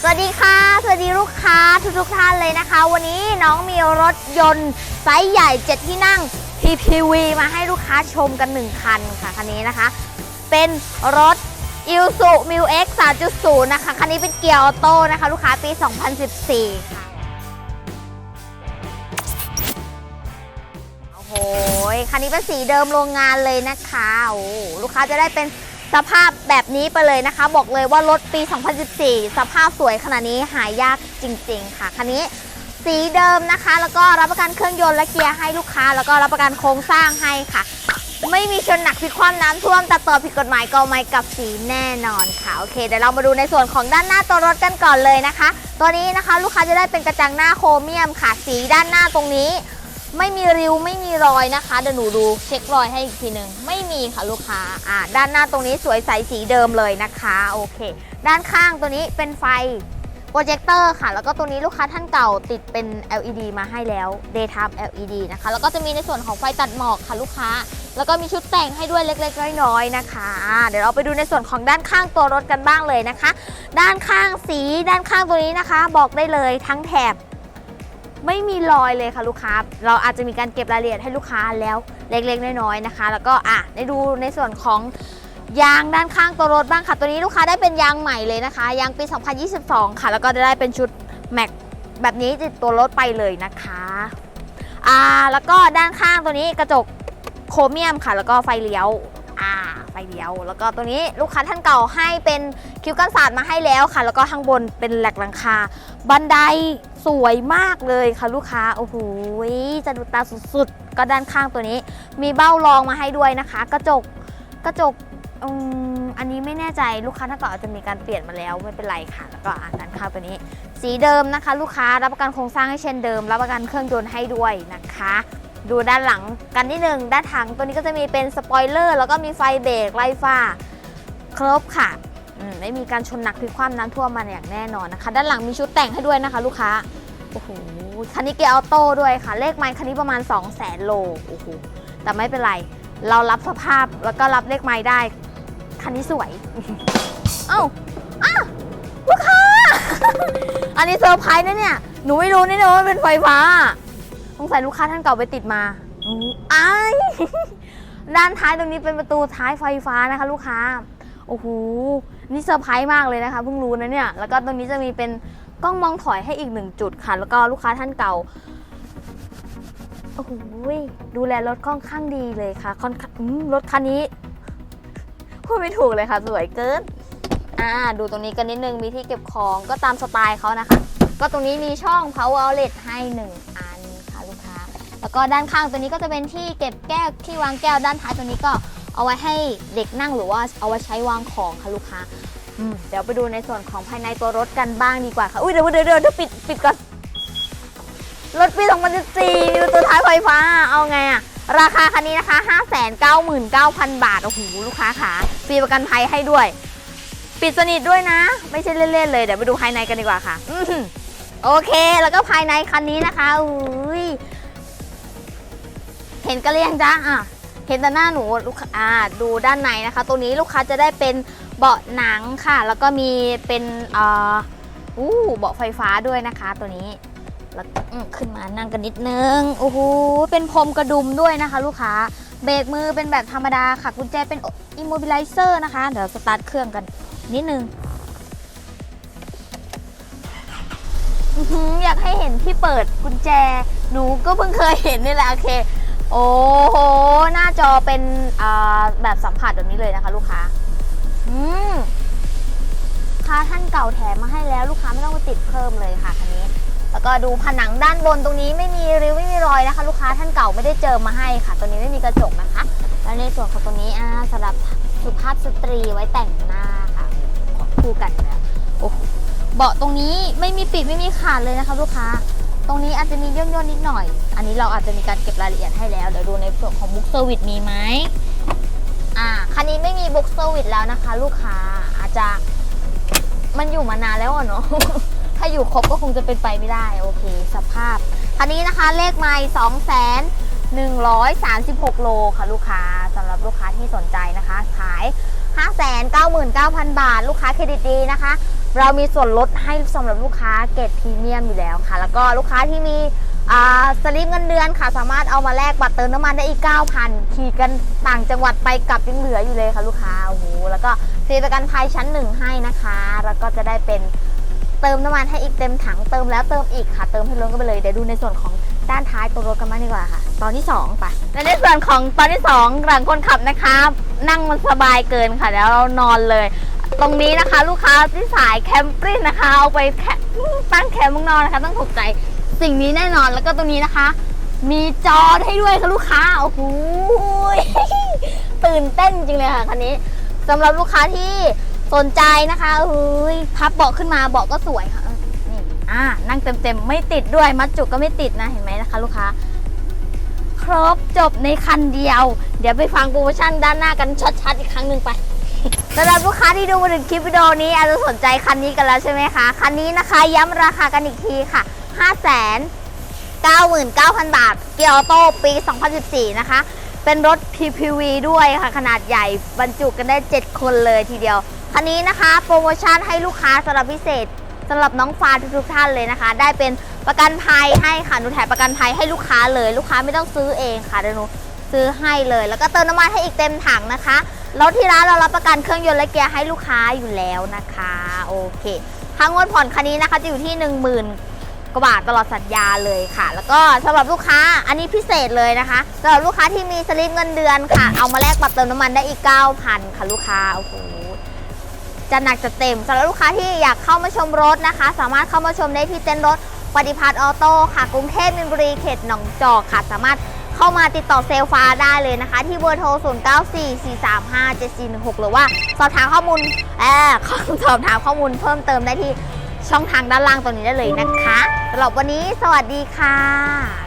สวัสดีค่ะ สวัสดีลูกค้าทุกทุกๆท่านเลยนะคะ วันนี้น้องมีรถยนต์ไซส์ใหญ่7ที่นั่ง PPV มาให้ลูกค้าชมกัน 1 คันค่ะคันนี้นะคะ เป็นรถ i l s u m i l X 3.0 นะคะ คันนี้เป็นเกียร์ออโต้นะคะ ลูกค้าปี 2014 ค่ะ โอ้โหคันนี้เป็นสีเดิมโรงงานเลยนะคะ โอ้ลูกค้าจะได้เป็น สภาพแบบนี้ไปเลยนะคะ บอกเลยว่ารถปี 2014 สภาพสวยขนาดนี้หายากจริง ๆ ค่ะคันนี้สีเดิมนะคะ แล้วก็รับประกันเครื่องยนต์และเกียร์ให้ลูกค้า แล้วก็รับประกันโครงสร้างให้ค่ะ ไม่มีชนหนักพิกคว่ำน้ำท่วมตัดต่อผิดกฎหมายก็ไม่กับสีแน่นอนค่ะโอเคเดี๋ยวเรามาดูในส่วนของด้านหน้าตัวรถกันก่อนเลยนะคะ ตัวนี้นะคะลูกค้าจะได้เป็นกระจังหน้าโครเมียมค่ะ สีด้านหน้าตรงนี้ ไม่มีริ้วไม่มีรอยนะคะเดี๋ยวหนูดูเช็ครอยให้อีกทีหนึ่งไม่มีค่ะลูกค้าอ่าด้านหน้าตรงนี้สวยใสสีเดิมเลยนะคะโอเค ด้านข้างตัวนี้เป็นไฟโปรเจคเตอร์ค่ะ แล้วก็ตัวนี้ลูกค้าท่านเก่าติดเป็น LED มาให้แล้ว daytime LED นะคะ แล้วก็จะมีในส่วนของไฟตัดหมอกค่ะลูกค้า แล้วก็มีชุดแต่งให้ด้วยเล็กๆน้อยๆนะคะ เดี๋ยวเราไปดูในส่วนของด้านข้างตัวรถกันบ้างเลยนะคะ ด้านข้างสีด้านข้างตัวนี้นะคะ บอกได้เลยทั้งแถบ ไม่มีรอยเลยค่ะลูกค้า เราอาจจะมีการเก็บรายละเอียดให้ลูกค้าแล้วเล็กๆน้อยๆนะคะ แล้วก็อะได้ดูในส่วนของยางด้านข้างตัวรถบ้างค่ะ ตัวนี้ลูกค้าได้เป็นยางใหม่เลยนะคะ ยางปี 2022 ค่ะ แล้วก็ได้เป็นชุดแม็กแบบนี้ติดตัวรถไปเลยนะคะอ่าแล้วก็ด้านข้างตัวนี้กระจกโครเมียมค่ะ แล้วก็ไฟเลี้ยว ไฟเลี้ยว แล้วก็ตัวนี้ลูกค้าท่านเก่าให้เป็นคิ้วกันศาสตร์มาให้แล้วค่ะ แล้วก็ข้างบนเป็นแหลกหลังคา บันไดสวยมากเลยค่ะลูกค้าโอ้โหจะดูตาสุดๆ ก็ด้านข้างตัวนี้ มีเบ้ารองมาให้ด้วยนะคะ กระจกกระจกอันนี้ไม่แน่ใจลูกค้าถ้านเกิดอาจจะมีการเปลี่ยนมาแล้วไม่เป็นไรค่ะ แล้วก็อ่านด้านข้างตัวนี้ สีเดิมนะคะ ลูกค้ารับประกันโครงสร้างให้เช่นเดิม รับประกันเครื่องยนต์ให้ด้วยนะคะ ดูด้านหลังกันนิดนึงด้านถังตัวนี้ก็จะมีเป็นสปอยเลอร์ แล้วก็มีไฟเบรกไล่ฟ้า ครบค่ะมไม่มีการชนหนักพลิกคว่ำน้ำท่วมมาอย่างแน่นอนนะคะ ด้านหลังมีชุดแต่งให้ด้วยนะคะ ลูกค้าโอ้โหคันนี้เกียร์ออโต้ด้วยค่ะ เลขไมล์คันนี้ประมาณ 2 0 0 0 0โลโอ้โหแต่ไม่เป็นไร เรารับสภาพแล้วก็รับเลขไมล์ได้ คันนี้สวย เอ้าอ้าวลูกค้า อันนี้เซอร์ไพรส์นะเนี่ย หนูไม่รู้นี่นะว่าเป็นไฟฟ้า สงสัยลูกค้าท่านเก่าไปติดมาอืมอ้ายด้านท้ายตรงนี้เป็นประตูท้ายไฟฟ้านะคะ ลูกค้า โอ้โห นี่เซอร์ไพรส์มากเลยนะคะเพิ่งรู้นะเนี่ย แล้วก็ตรงนี้จะมีเป็นกล้องมองถอยให้อีกหนึ่งจุดค่ะ แล้วก็ลูกค้าท่านเก่า โอ้โห ดูแลรถค่อนข้างดีเลยค่ะค่อนรถคันนี้ พูดไม่ถูกเลยค่ะ สวยเกิน อ่า ดูตรงนี้กันนิดนึง มีที่เก็บของก็ตามสไตล์เขานะคะ ก็ตรงนี้มีช่อง power outlet ให้หนึ่งอัน แล้วก็ด้านข้างตัวนี้ก็จะเป็นที่เก็บแก้วที่วางแก้วด้านท้ายตัวนี้ก็เอาไว้ให้เด็กนั่งหรือว่าเอาไว้ใช้วางของค่ะลูกค้าอืมเดี๋ยวไปดูในส่วนของภายในตัวรถกันบ้างดีกว่าค่ะ อุ้ยเดี๋ยวเดี๋ยวเดี๋ยวปิดปิดก่อน รถปี 2014มีประตูท้ายไฟฟ้า เอาไงอะราคาคันนี้นะคะ 599,000 บาท โอ้โห ลูกค้าขาฟรีประกันภัยให้ด้วย ปิดสนิทด้วยนะ ไม่ใช่เล่นๆเลย เดี๋ยวไปดูภายในกันดีกว่าค่ะอโอเค แล้วก็ภายในคันนี้นะคะ อุ้ย เห็นกันหรือยังจ๊ะอะเห็นแต่หน้าหนูลูกอ่าดูด้านในนะคะตรงนี้ลูกค้าจะได้เป็นเบาะหนังค่ะ แล้วก็มีเป็นเอ่ออู้เบาะไฟฟ้าด้วยนะคะตัวนี้แล้วขึ้นมานั่งกันนิดนึงโอ้โหเป็นพรมกระดุมด้วยนะคะ ลูกค้าเบรกมือเป็นแบบธรรมดาค่ะกุญแจเป็น immobilizer นะคะ เดี๋ยวสตาร์ทเครื่องกันนิดนึงอยากให้เห็นที่เปิดกุญแจ หนูก็เพิ่งเคยเห็นนี่แหละโอเค โอ้โห หน้าจอเป็นแบบสัมผัสแบบนี้เลยนะคะ ลูกค้า อืมค้าท่านเก่าแถมมาให้แล้วลูกค้าไม่ต้องไปติดเพิ่มเลยค่ะคันนี้ แล้วก็ดูผนังด้านบนตรงนี้ไม่มีริ้วไม่มีรอยนะคะ ลูกค้าท่านเก่าไม่ได้เจอมาให้ค่ะ ตัวนี้ไม่มีกระจกนะคะ แล้วในส่วนของตรงนี้อ่าสำหรับสุภาพสตรีไว้แต่งหน้าค่ะของคู่กันแล้วโอ้โหเบาะตรงนี้ไม่มีปิดไม่มีขาดเลยนะคะ ลูกค้า ตรงนี้อาจจะมีย่นย่นๆนิดหน่อย อันนี้เราอาจจะมีการเก็บรายละเอียดให้แล้ว เดี๋ยวดูในส่วนของบุ๊กเซอร์วิสมีไหมอ่า คันนี้ไม่มีบุ๊กเซอร์วิสแล้วนะคะ ลูกค้าอาจจะมันอยู่มานานแล้วเนาะ ถ้าอยู่ครบก็คงจะเป็นไปไม่ได้ โอเค สภาพ คันนี้นะคะเลขไมล์2 1 3 6โลค่ะลูกค้าสำหรับลูกค้าที่สนใจนะคะ ขาย599,000บาท ลูกค้าเครดิตดีนะคะ เรามีส่วนลดให้สำหรับลูกค้าเกรดพรีเมียมอยู่แล้วค่ะ แล้วก็ลูกค้าที่มีสลิปเงินเดือนค่ะสามารถเอามาแลกบัตรเติมน้ำมันได้อีก 9,000 ขี่กันต่างจังหวัดไปกลับยังเหลืออยู่เลยค่ะลูกค้าโอ้โหแล้วก็ฟรีประกันภัยชั้นหนึ่งให้นะคะ แล้วก็จะได้เป็นเติมน้ำมันให้อีกเต็มถังเติมแล้วเติมอีกค่ะ เติมให้ล้นกันไปเลยเดี๋ยวดูในส่วนของด้านท้ายตัวรถกันบ้างดีกว่าค่ะ ตอนที่2ไปและในส่วนของตอนที่ 2 หลังคนขับนะคะ นั่งมันสบายเกินค่ะแล้วเรานอนเลย ตรงนี้นะคะ ลูกค้าที่สายแคมปิ้งนะคะ เอาไปตั้งแคมป์ข้างนอกนะคะ ต้องถูกใจสิ่งนี้แน่นอนแล้วก็ตรงนี้นะคะ มีจอให้ด้วยค่ะลูกค้าโอ้โหตื่นเต้นจริงเลยค่ะคันนี้สำหรับลูกค้าที่สนใจนะคะเฮ้ยพับเบาะขึ้นมาเบาะก็สวยค่ะนี่อ่านั่งเต็มๆไม่ติดด้วยมัดจุกก็ไม่ติดนะเห็นไหมนะคะ ลูกค้า ครบจบในคันเดียว เดี๋ยวไปฟังโปรโมชั่นด้านหน้ากันชัดๆอีกครั้งหนึ่งไป สำหรับลูกค้าที่ดูมาถึงคลิปวิดีโอนี้อาจจะสนใจคันนี้กันแล้วใช่ไหมคะ คันนี้นะคะย้ำราคากันอีกทีค่ะ 5 9 9 0 0 0 บาท เกียร์ออโต้ปี 2014 นะคะ เป็นรถ PPV ด้วยค่ะ ขนาดใหญ่บรรจุกันได้ 7 คนเลยทีเดียว คันนี้นะคะโปรโมชั่นให้ลูกค้าสำหรับพิเศษสำหรับน้องฟ้าทุกๆท่านเลยนะคะ ได้เป็นประกันภัยให้ค่ะหนูแถมประกันภัยให้ลูกค้าเลย ลูกค้าไม่ต้องซื้อเองค่ะเดี๋ยวหนูซื้อให้เลย แล้วก็เติมน้ำมันให้อีกเต็มถังนะคะ แล้วที่ร้านเรารับประกันเครื่องยนต์และเกียร์ให้ลูกค้าอยู่แล้วนะคะ โอเคทางงวดผ่อนคันนี้นะคะจะอยู่ที่ 10,000กว่าบาทตลอดสัญญาเลยค่ะ แล้วก็สำหรับลูกค้าอันนี้พิเศษเลยนะคะสำหรับลูกค้าที่มีสลิปเงินเดือนค่ะ เอามาแลกบัตรเติมน้ำมันได้อีก 9,000 ค่ะลูกค้าโอ้โหจะหนักจะเต็มสำหรับลูกค้าที่อยากเข้ามาชมรถนะคะ สามารถเข้ามาชมได้ที่เต็นท์รถปฏิพัฒน์ออโต้ค่ะกรุงเทพมินบุรีเขตหนองจอกค่ะ สามารถ เข้ามาติดต่อเซลฟ้าได้เลยนะคะ ที่เบอร์โทร 0944357416 หรือว่าสอบถามข้อมูลเออสอบถามข้อมูลเพิ่มเติมได้ที่ช่องทางด้านล่างตรงนี้ได้เลยนะคะสำหรับวันนี้สวัสดีค่ะ